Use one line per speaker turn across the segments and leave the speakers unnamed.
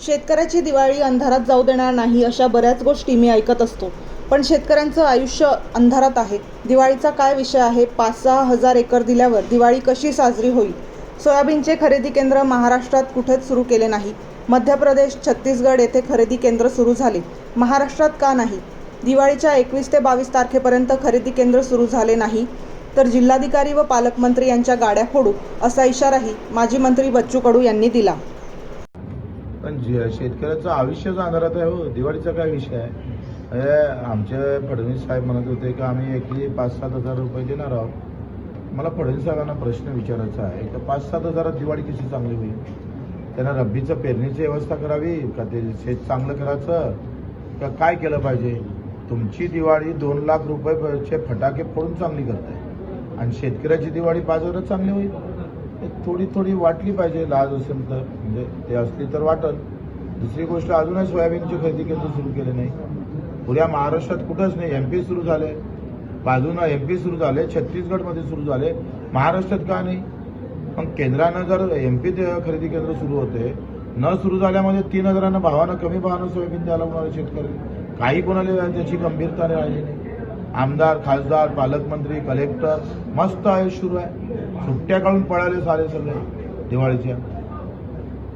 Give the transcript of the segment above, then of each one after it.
शेतकऱ्याची दिवाळी अंधारात जाऊ देणार नाही अशा बऱ्याच गोष्टी मी ऐकत असतो. पण शेतकऱ्यांचं आयुष्य अंधारात आहे. दिवाळीचा काय विषय आहे? पाच सहा हजार एकर दिल्यावर दिवाळी कशी साजरी होईल? सोयाबीनचे खरेदी केंद्र महाराष्ट्रात कुठेच सुरू केले नाही. मध्य प्रदेश छत्तीसगड येथे खरेदी केंद्र सुरू झाले. महाराष्ट्रात का नाही? दिवाळीच्या एकवीस ते बावीस तारखेपर्यंत खरेदी केंद्र सुरू झाले नाही. तर जिल्हाधिकारी व पालकमंत्री यांच्या गाड्या फोडू असा इशाराही माजी मंत्री बच्चू कडू यांनी दिला.
पण जे- शेतकऱ्याचं आयुष्य जाणारात आहे हो दिवाळीचा काय विषय आहे? आमचे फडणवीस साहेब म्हणत होते की आम्ही एकली पाच सात हजार रुपये देणार आहोत. मला फडणवीस साहेबांना प्रश्न विचारायचा आहे तर पाच सात हजारात दिवाळी कशी चांगली होईल? त्यांना रब्बीचं पेरणीची व्यवस्था करावी का ते शेत चांगलं करायचं? का काय केलं पाहिजे? तुमची दिवाळी दोन लाख रुपयेचे फटाके फोडून चांगली करताय. आणि शेतकऱ्याची दिवाळी पाच हजारात चांगली होईल? थोडी थोडी वाटली पाहिजे लाज असेल तर म्हणजे ते असली तर वाटल. दुसरी गोष्ट अजूनही सोयाबीनची खरेदी केंद्र सुरू केले नाही. पुऱ्या महाराष्ट्रात कुठंच नाही. एम पी सुरू झाले. बाजूनं एम पी सुरू झाले. छत्तीसगडमध्ये सुरू झाले. महाराष्ट्रात का नाही? मग केंद्रानं जर एम पी खरेदी केंद्र सुरू होते न सुरू झाल्यामध्ये तीन हजारांना भावानं कमी भावानं सोयाबीन द्यायला होणारे शेतकरी. काही कोणाला त्याची गंभीरता राहिली नाही. आमदार खासदार पालकमंत्री कलेक्टर मस्त आहे सुरू आहे. सुट्ट्या काढून पळाले सारे सगळे दिवाळीच्या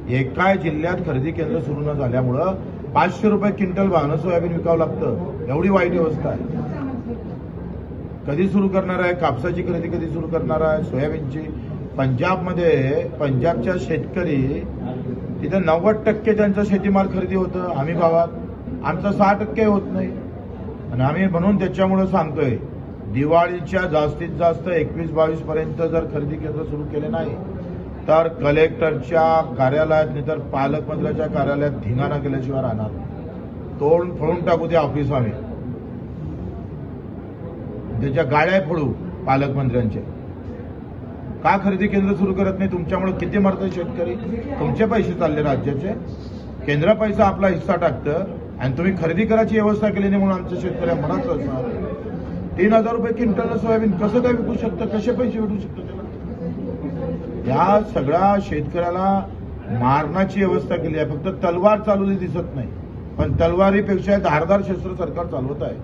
एका जिल्ह्यात खरेदी केंद्र सुरू न झाल्यामुळं पाचशे रुपये क्विंटल भावनं सोयाबीन विकावं लागतं. एवढी वाईट अवस्था आहे. कधी सुरू करणार आहे? कापसाची खरेदी कधी सुरू करणार आहे? सोयाबीनची. पंजाबमध्ये पंजाबच्या शेतकरी तिथं नव्वद टक्के त्यांचा शेतीमाल खरेदी होतं. हमी भावात. आमचा सहा टक्के होत नाही. आणि आम्ही म्हणून त्याच्यामुळं सांगतोय दिवाळीच्या जास्तीत जास्त एकवीस बावीस पर्यंत जर खरेदी केंद्र सुरू केले नाही तर कलेक्टरच्या कार्यालयात नाही तर पालकमंत्र्याच्या कार्यालयात धिंगाणा केल्याशिवाय राहणार तोंड फोडून टाकू ते ऑफिस आम्ही त्याच्या गाड्या फोडू पालकमंत्र्यांच्या. का खरेदी केंद्र सुरू करत नाही? तुमच्यामुळे किती मरतं शेतकरी? तुमचे पैसे चालले राज्याचे. केंद्र पैसा आपला हिस्सा टाकतं. आणि तुम्ही खरेदी करायची व्यवस्था केली नाही म्हणून आमच्या शेतकऱ्या म्हणत असणार तीन हजार रुपये क्विंटल सोयाबीन कसं काय विकू शकतं? कसे पैसे भेटू शकतं त्याला? या सगळ्या शेतकऱ्याला मारण्याची व्यवस्था केली आहे. फक्त तलवार चालवली दिसत नाही. पण तलवारीपेक्षा धारदार शस्त्र सरकार चालवत आहे.